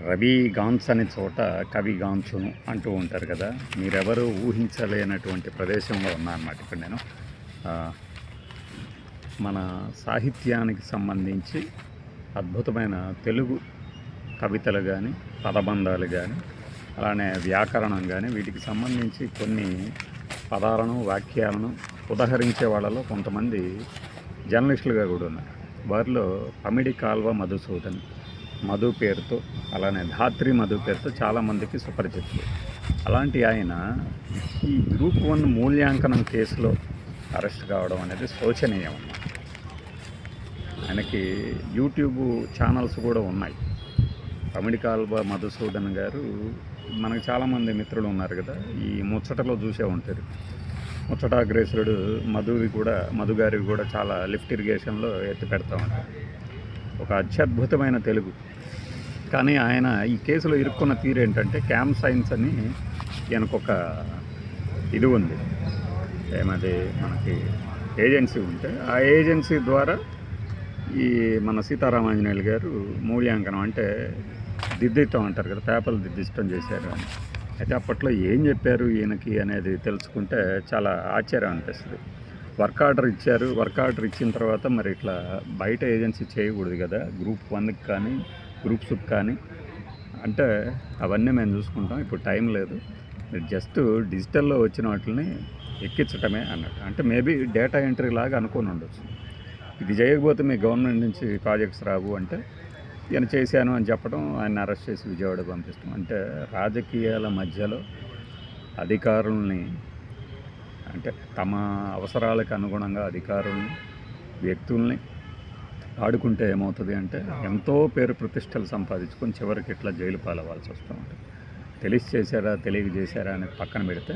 రవి గాన్స్ అనే చోట కవి గాంచును అంటూ ఉంటారు కదా. మీరెవరు ఊహించలేనటువంటి ప్రదేశంలో ఉన్నా అన్నమాట ఇక్కడ నేను. మన సాహిత్యానికి సంబంధించి అద్భుతమైన తెలుగు కవితలు కానీ పదబంధాలు కానీ అలానే వ్యాకరణం కానీ వీటికి సంబంధించి కొన్ని పదాలను వాక్యాలను ఉదహరించే వాళ్ళలో కొంతమంది జర్నలిస్టులుగా కూడా ఉన్నారు. వారిలో పమిడి కాల్వ మధుసూదన్ మధు పేరుతో అలానే ధాత్రి మధు పేరుతో చాలామందికి సుపరిచితులు. అలాంటి ఆయన ఈ గ్రూప్ వన్ మూల్యాంకనం కేసులో అరెస్ట్ కావడం అనేది శోచనీయం అన్నమాట. ఆయనకి యూట్యూబ్ ఛానల్స్ కూడా ఉన్నాయి. పమిడి కాల్వ మధుసూదన్ గారు మనకు చాలామంది మిత్రులు ఉన్నారు కదా ఈ ముచ్చటలో చూసే ఉంటారు. ముచ్చటాగ్రేసుడు మధువి కూడా మధుగారి కూడా చాలా లిఫ్ట్ ఇరిగేషన్లో ఎత్తి పెడతా ఉంటారు. ఒక అత్యద్భుతమైన తెలుగు. కానీ ఆయన ఈ కేసులో ఇరుక్కున్న తీరు ఏంటంటే క్యామ్ సైన్స్ అని ఈయనకొక ఇది ఉంది. ఏమది? మనకి ఏజెన్సీ ఉంటే ఆ ఏజెన్సీ ద్వారా ఈ మన సీతారామాంజనేయులు గారు మూల్యాంకనం అంటే దిద్దిటం అంటారు కదా పేపర్లు దిద్దిష్టం చేశారు అని. అయితే అప్పట్లో ఏం చెప్పారు ఈయనకి అనేది తెలుసుకుంటే చాలా ఆశ్చర్యం అనిపిస్తుంది. వర్క్ ఆర్డర్ ఇచ్చారు. వర్క్ ఆర్డర్ ఇచ్చిన తర్వాత మరి ఇట్లా బయట ఏజెన్సీ చేయకూడదు కదా. గ్రూప్ వన్కి కానీ గ్రూప్స్కి కానీ. అంటే అవన్నీ మేము చూసుకుంటాం. ఇప్పుడు టైం లేదు. జస్ట్ డిజిటల్లో వచ్చిన వాటిని ఎక్కించటమే అన్నట్టు. అంటే మేబీ డేటా ఎంట్రీ లాగా అనుకుని ఉండొచ్చు. ఇది చేయకపోతే మీ గవర్నమెంట్ నుంచి ప్రాజెక్ట్స్ రావు అంటే ఈయన చేశాను అని చెప్పడం ఆయన అరెస్ట్ చేసి విజయవాడ పంపిస్తాం. అంటే రాజకీయాల మధ్యలో అధికారుల్ని అంటే తమ అవసరాలకు అనుగుణంగా అధికారులను వ్యక్తుల్ని ఆడుకుంటే ఏమవుతుంది అంటే ఎంతో పేరు ప్రతిష్టలు సంపాదించుకొని చివరికి ఇట్లా జైలు పాలవ్వాల్సి వస్తూ ఉంటుంది. తెలిసి చేశారా తెలియక చేశారా అని పక్కన పెడితే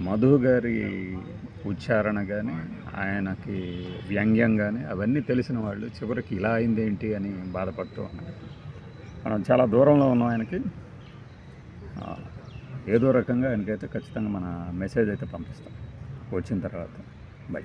మధు గారి ఉచ్చారణ కానీ ఆయనకి వ్యంగ్యం కానీ అవన్నీ తెలిసిన వాళ్ళు చివరికి ఇలా అయింది ఏంటి అని బాధపడుతూ ఉన్నారు. మనం చాలా దూరంలో ఉన్నాం ఆయనకి. ఏదో రకంగా ఆయనకైతే ఖచ్చితంగా మన మెసేజ్ అయితే పంపిస్తాం. వచ్చిన తర్వాత. బై